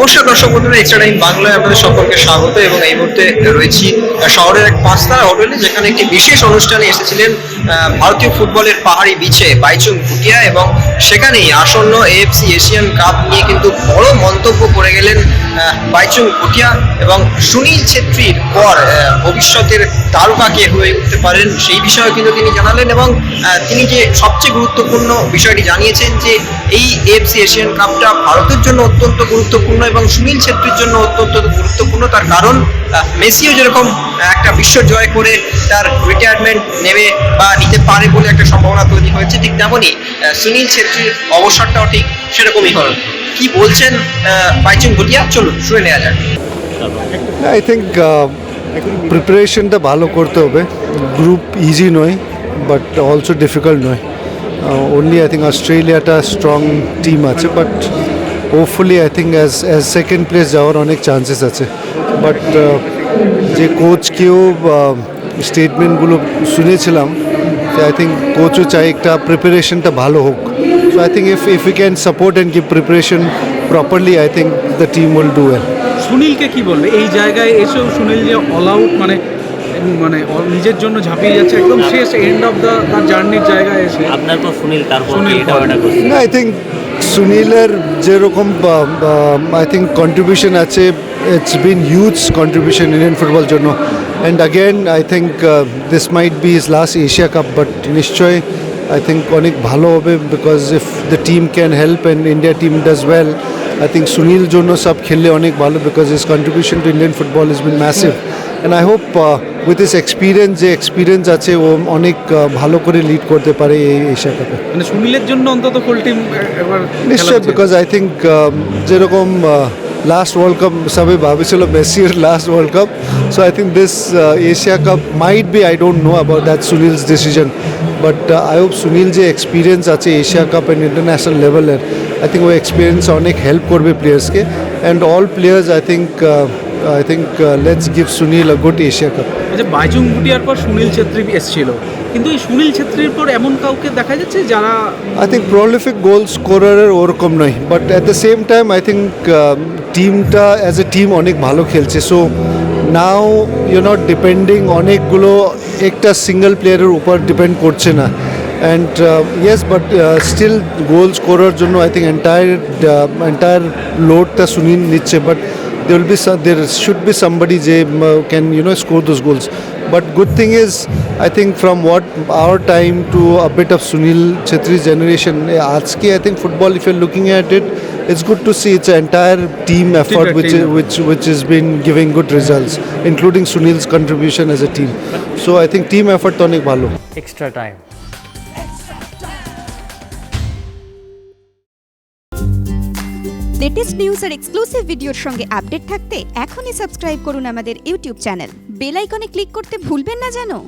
নমস্কার দর্শক বন্ধুরা এক্সট্রা টাইম বাংলায় আপনাদের সকলকে স্বাগত এবং এই মুহূর্তে রয়েছি শহরের এক পাঁচতারা হোটেলে যেখানে একটি বিশেষ অনুষ্ঠানে এসেছিলেন ভারতীয় ফুটবলের পাহাড়ি বিছে বাইচুং ভুটিয়া এবং সেখানেই আসন্ন এএফসি এশিয়ান কাপ নিয়ে কিন্তু বড় মন্তব্য করে গেলেন বাইচুং ভুটিয়া এবং সুনীল ছেত্রীর পর ভবিষ্যতের তারকা কে হয়ে উঠতে পারেন সেই বিষয়ে কিন্তু তিনি জানালেন এবং তিনি যে সবচেয়ে গুরুত্বপূর্ণ বিষয়টি জানিয়েছেন যে এই এফসি এশিয়ান কাপটা ভারতের জন্য অত্যন্ত গুরুত্বপূর্ণ এবং সুনীল ছেত্রীর জন্য অত্যন্ত গুরুত্বপূর্ণ। তার কারণ মেসিও যেরকম একটা বিশ্ব জয় করে তার রিটায়ারমেন্ট নেবে বা নিতে পারে বলে একটা সম্ভাবনা তৈরি হয়েছে, ঠিক তেমনই সুনীল ছেত্রীর অবসরটাও ঠিক সেরকমই হল। কি বলছেন বাইচুং ভুটিয়া? চলুন, শুনে নেওয়া যাক। আই থিঙ্ক প্রিপারেশনটা ভালো করতে হবে। গ্রুপ ইজি নয় বাট অলসো ডিফিকাল্ট নয়। ওনলি আই থিঙ্ক অস্ট্রেলিয়াটা স্ট্রং টিম আছে but hopefully I think as as second place যাওয়ার অনেক চান্সেস আছে। বাট যে কোচকেও স্টেটমেন্টগুলো শুনেছিলাম আই থিঙ্ক কোচও চাই একটা প্রিপারেশনটা ভালো হোক। So I think if if you can support and give preparation properly I think the team will do well সুনীলকে কি বলবে? এই জায়গায় এসেও সুনীল যে অল আউট মানে মানে নিজের জন্য ঝাঁপিয়ে যাচ্ছে। একদম শেষ এন্ড অফ দ্য তার জার্নির জায়গায় এসে। আপনার পর সুনীল তারপর সুনীল এটা পর। ওটা করছে না আই থিঙ্ক সুনীলের যেরকম আই থিঙ্ক কন্ট্রিবিউশন আছে it's been huge contribution Indian football জন্য। And again I think this might be is last Asia cup but নিশ্চয় আই থিঙ্ক অনেক ভালো হবে because if the team can help and India team does well I think Sunil জন্য সব খেললে অনেক ভালো because his contribution to Indian football is been massive and I hope with his experience যে experience আছে ও অনেক uh, ভালো করে লিড করতে পারে এই এশিয়া কাপে মানে সুনীলের জন্য অন্তত ফুল টিম এবার নিশ্চয় বিকজ আই থিঙ্ক যেরকম লাস্ট ওয়ার্ল্ড কাপ সবাই ভাবেছিল মেসির last world cup so I think this Asia cup might be I don't know about that Sunil's decision but I hope Sunil যে এক্সপিরিয়েন্স আছে এশিয়া কাপ অ্যান্ড ইন্টারন্যাশনাল লেভেলের I think ওই experience অনেক help করবে প্লেয়ার্সকে and all players I think I think let's give Sunil a good Asia cup আচ্ছা বাইচুং ভুটিয়ার পর সুনীল ছেত্রী এসেছিল। কিন্তু এই সুনীল ছেত্রীর পর এমন কাউকে দেখা যাচ্ছে যারা I think prolific goal scorer ওরকম নয়। But at the same time I think টিমটা অ্যাজ এ টিম অনেক ভালো খেলছে। So now you not depending অনেকগুলো একটা সিঙ্গেল প্লেয়ারের উপর ডিপেন্ড করছে না। And yes but still goal scorer জন্য আই থিঙ্ক এন্টায়ার এন্টায়ার লোডটা শুনিয়ে নিচ্ছে। But they will be there should be somebody যে can you know score those goals but good thing is I think from what our time to update of Sunil Chhetri generation আজকে I think football if you're looking at it it's good to see it's an entire team effort Team which team is, which which has been giving good results including sunil's contribution as a team so i think team effort তো অনেক ভালো extra time latest news আর exclusive ভিডিওর সঙ্গে update থাকতে এখনই subscribe করুন আমাদের ইউটিউব চ্যানেল বেল আইকনে ক্লিক করতে ভুলবেন না জানো